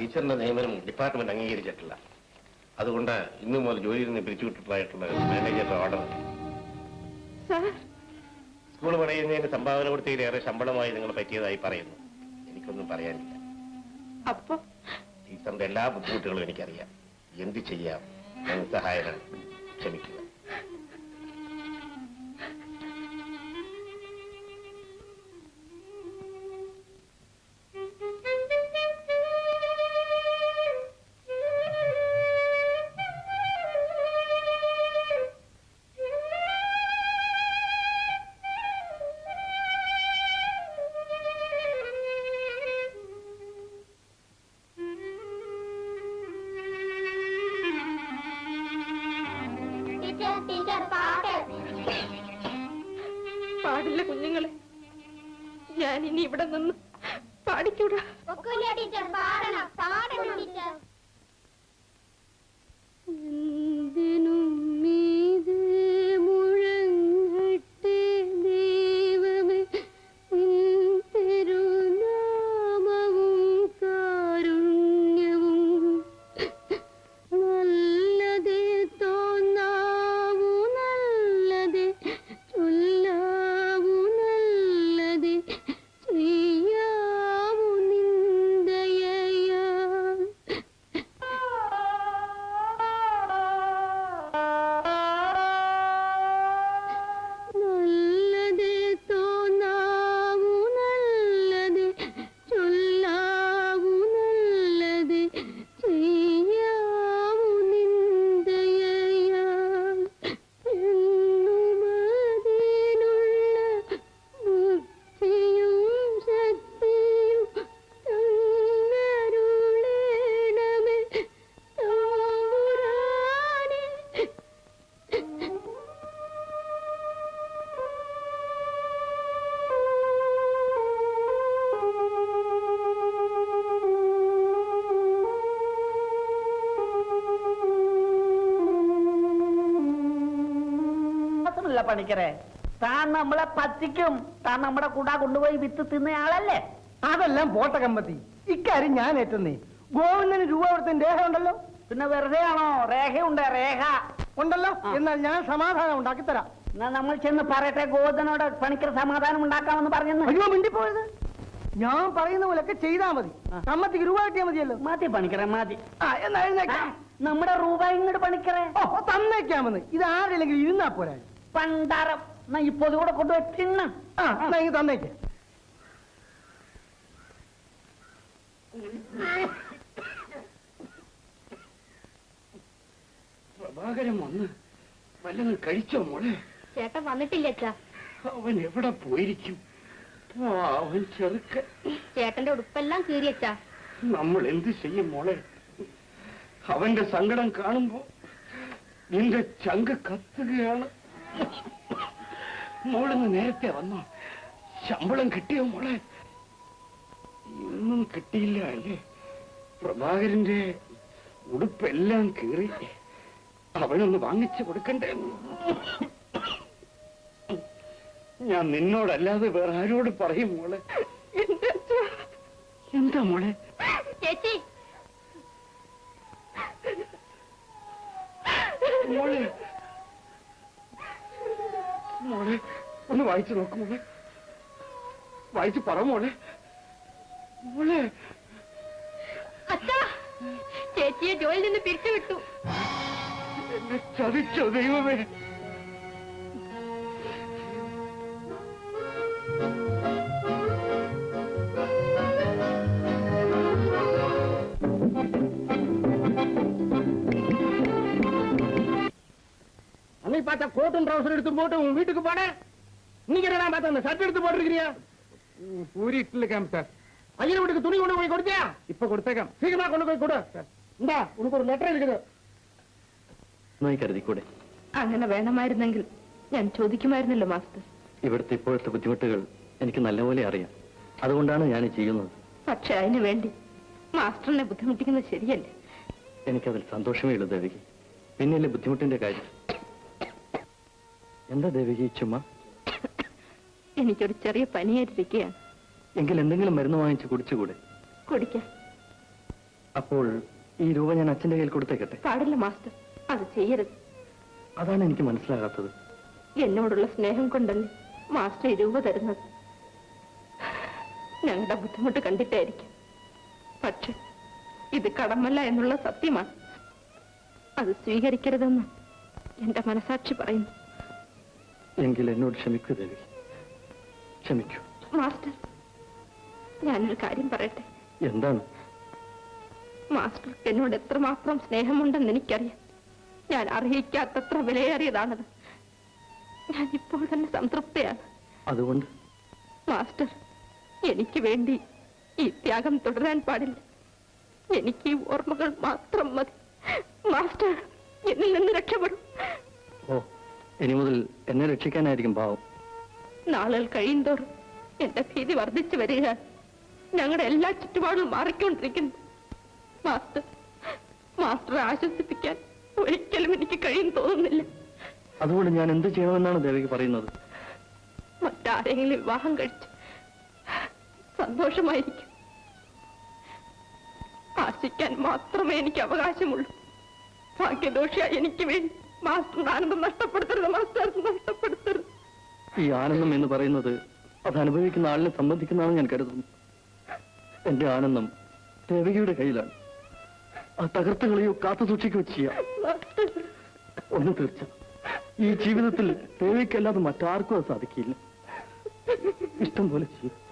ടീച്ചറിന്റെ നിയമനം ഡിപ്പാർട്ട്മെന്റ് അംഗീകരിച്ചിട്ടില്ല. അതുകൊണ്ട് ഇന്നു മുതൽ ജോലിയിൽ നിന്ന് പിരിച്ചുവിട്ടിട്ടുള്ളതായിട്ടുള്ള മാനേജറുടെ ഓർഡർ സ്കൂൾ പണിയുന്നതിന് സംഭാവന കൊടുത്തതിലേറെ ശമ്പളമായി നിങ്ങൾ പറ്റിയതായി പറയുന്നു. എനിക്കൊന്നും പറയാനില്ല. അപ്പൊ? ടീച്ചറിന്റെ എല്ലാ ബുദ്ധിമുട്ടുകളും എനിക്കറിയാം. എന്ത് ചെയ്യാം? ഞാൻ സഹായനാണ് ക്ഷമിക്കുക. പാടില്ല കുഞ്ഞുങ്ങളെ. ഞാൻ ഇനി ഇവിടെ നിന്ന് പാടിക്കൂടാ. ടീച്ചർ പാടണം പാടണം ടീച്ചർ. പണിക്കരെ താൻ നമ്മളെ പറ്റിക്കും. താൻ നമ്മുടെ കൂടെ കൊണ്ടുപോയി വിത്ത് തിന്നയാളല്ലേ അതെല്ലാം പോട്ട കമ്പത്തി. ഇക്കാര്യം ഞാൻ ഏറ്റുന്നേ. ഗോവിന്ദന് രൂപ കൊടുത്തതിന് രേഖ ഉണ്ടല്ലോ പിന്നെ വെറുതെ ആണോ? രേഖയുണ്ട്? രേഖ. ഉണ്ടല്ലോ. എന്നാൽ ഞാൻ സമാധാനം ഉണ്ടാക്കി തരാം. എന്നാ നമ്മൾ ചെന്ന് പറയട്ടെ ഗോവിന്ദനോട് പണിക്കർ സമാധാനം ഉണ്ടാക്കാമെന്ന് പറഞ്ഞു അയ്യോ മിണ്ടിപ്പോയത്? ഞാൻ പറയുന്ന പോലൊക്കെ ചെയ്താൽ മതി. കമ്മത്തിക്ക് രൂപ കിട്ടിയാൽ മതിയല്ലോ. മതി പണിക്കരെ മതി. ആ എന്നാ എഴുന്നേക്കാം. നമ്മുടെ രൂപ ഇങ്ങോട്ട് പണിക്കരെ. ഓ തന്നേക്കാമെന്ന്. ഇത് ആരില്ലെങ്കിൽ ഇരുന്നാ പോരാ. പണ്ടാരം. എന്നാ ഇപ്പൊ കൂടെ കൊണ്ടുപോയി തിന്ന്. ആ എന്നാ ഇങ്ങ് തന്നേക്കാം. പ്രഭാകരൻ വന്ന് വല്ലതും കഴിച്ചോ മോളെ? ചേട്ടൻ വന്നിട്ടില്ല അച്ഛാ. അവൻ എവിടെ പോയിരിക്കും? അവൻ ചെറുക്കൻ. ചേട്ടന്റെ ഉടുപ്പെല്ലാം കീറി അച്ചാ നമ്മൾ എന്ത് ചെയ്യും മോളെ? അവന്റെ സങ്കടം കാണുമ്പോ നിന്റെ ചങ്ക് കത്തുകയാണ്. മോളിന്ന് നേരത്തെ വന്നോ? ശമ്പളം കിട്ടിയോ മോളെ? ഇന്നും കിട്ടിയില്ല അല്ലേ? പ്രഭാകരന്റെ ഉടുപ്പെല്ലാം കീറി. അവനൊന്ന് വാങ്ങിച്ചു കൊടുക്കണ്ടേ? ഞാൻ നിന്നോടല്ലാതെ വേറെ ആരോട് പറയും മോളെ? എന്താ മോളെ? ചേച്ചി. മോളെ മോളെ ഒന്ന് വായിച്ചു നോക്ക് മോളെ വായിച്ചു പറ മോളെ മോളെ അച്ഛാ ചേച്ചിയെ ജോലിയിൽ നിന്ന് പിരിച്ചുവിട്ടു എന്നെ ചതിച്ചോ ദൈവമേ அன்னை பார்த்த கோட்டும் ட்ரௌசர் எடுத்து போட்டு உன் வீட்டுக்கு போட நீங்க என்னடா பார்த்த அந்த ஷர்ட் எடுத்து போட்டுருக்கிறியா பூரிட்டு கேம் சார் ஐயர் வீட்டுக்கு துணி கொண்டு போய் கொடுத்தியா இப்ப கொடுத்தேக்கம் சீக்கிரமா கொண்டு போய் கொடு இந்தா உனக்கு ஒரு லெட்டர் இருக்குது നന്നായി കരുതിക്കൂടെ അങ്ങനെ വേണമായിരുന്നെങ്കിൽ ഞാൻ ചോദിക്കുമായിരുന്നല്ലോ മാസ്റ്റർ ഇവിടുത്തെ ഇപ്പോഴത്തെ ബുദ്ധിമുട്ടുകൾ എനിക്ക് നല്ലപോലെ അറിയാം അതുകൊണ്ടാണ് ഞാൻ ഈ ചെയ്യുന്നത് പക്ഷെ അതിനു വേണ്ടി മാസ്റ്ററിനെ ബുദ്ധിമുട്ടിക്കുന്നത് ശരിയല്ല എനിക്കതിൽ സന്തോഷമേ ഉള്ളൂ ദേവികി പിന്നെയല്ലേ ബുദ്ധിമുട്ടിന്റെ കാര്യം എന്താ ദേവികി ചുമ്മാ എനിക്കൊരു ചെറിയ പനിയായിട്ടിരിക്കുകയാണ് എങ്കിൽ എന്തെങ്കിലും മരുന്ന് വാങ്ങിച്ച് കുടിച്ചുകൂടെ? കുടിക്കാം. അപ്പോൾ ഈ രൂപ ഞാൻ അച്ഛന്റെ കയ്യിൽ കൊടുത്തേക്കട്ടെ? പാടില്ല മാസ്റ്റർ. അത് ചെയ്യരുത്. അതാണ് എനിക്ക് മനസ്സിലാകാത്തത്. എന്നോടുള്ള സ്നേഹം കൊണ്ടല്ലേ മാസ്റ്റർ ഈ രൂപ തരുന്നത്? ഞങ്ങളുടെ ബുദ്ധിമുട്ട് കണ്ടിട്ടായിരിക്കും. പക്ഷെ ഇത് കടമല്ല എന്നുള്ള സത്യമാണ്. അത് സ്വീകരിക്കരുതെന്ന് എന്റെ മനസാക്ഷി പറയുന്നു. എങ്കിൽ എന്നോട് ക്ഷമിക്കുക ദേവി ക്ഷമിക്കൂ. മാസ്റ്റർ ഞാനൊരു കാര്യം പറയട്ടെ? എന്താണ്? മാസ്റ്റർക്ക് എന്നോട് എത്രമാത്രം സ്നേഹമുണ്ടെന്ന് എനിക്കറിയാം. ഞാൻ അർഹിക്കാത്തത്ര വിലയേറിയതാണത്. ഞാൻ ഇപ്പോൾ തന്നെ സംതൃപ്തയാണ്. അതുകൊണ്ട്? മാസ്റ്റർ എനിക്ക് വേണ്ടി ഈ ത്യാഗം തുടരാൻ പാടില്ല. എനിക്ക് ഈ ഓർമ്മകൾ മാത്രം മതി. മാസ്റ്റർ എന്നിൽ നിന്ന് രക്ഷപ്പെടും. ഓ ഇനി മുതൽ എന്നെ രക്ഷിക്കാനായിരിക്കും ഭാവം നാളുകൾ കഴിയുന്തോറും എന്റെ ഭീതി വർദ്ധിച്ചു വരിക. ഞങ്ങളുടെ എല്ലാ ചുറ്റുപാടും മാറിക്കൊണ്ടിരിക്കുന്നു. മാസ്റ്റർ മാസ്റ്ററെ ആശ്വസിപ്പിക്കാൻ ഒരിക്കലും എനിക്ക് കഴിയും തോന്നുന്നില്ല. അതുകൊണ്ട് ഞാൻ എന്ത് ചെയ്യണമെന്നാണ് ദേവിക്ക് പറയുന്നത്? മറ്റാരെങ്കിലും വിവാഹം കഴിച്ച് സന്തോഷമായിരിക്കും. ആശിക്കാൻ മാത്രമേ എനിക്ക് അവകാശമുള്ളൂ. ഭാഗ്യദോഷിയായി എനിക്ക് വേണ്ടി മാസ്റ്റർ ആനന്ദം നഷ്ടപ്പെടുത്തരുത് മാസ്റ്റർ നഷ്ടപ്പെടുത്തരുത്. ഈ ആനന്ദം എന്ന് പറയുന്നത് അത് അനുഭവിക്കുന്ന ആളിനെ സംബന്ധിക്കുന്നതാണ് ഞാൻ കരുതുന്നു. എന്റെ ആനന്ദം രവികയുടെ കയ്യിലാണ്. ആ തകർത്ത് കളിയോ കാത്തു സൂക്ഷിക്കുകയോ ചെയ്യാം. ഒന്ന് തീർച്ച ഈ ജീവിതത്തിൽ ദേവിക്കല്ലാതെ മറ്റാർക്കും അത് സാധിക്കില്ല. ഇഷ്ടം പോലെ ചെയ്യും.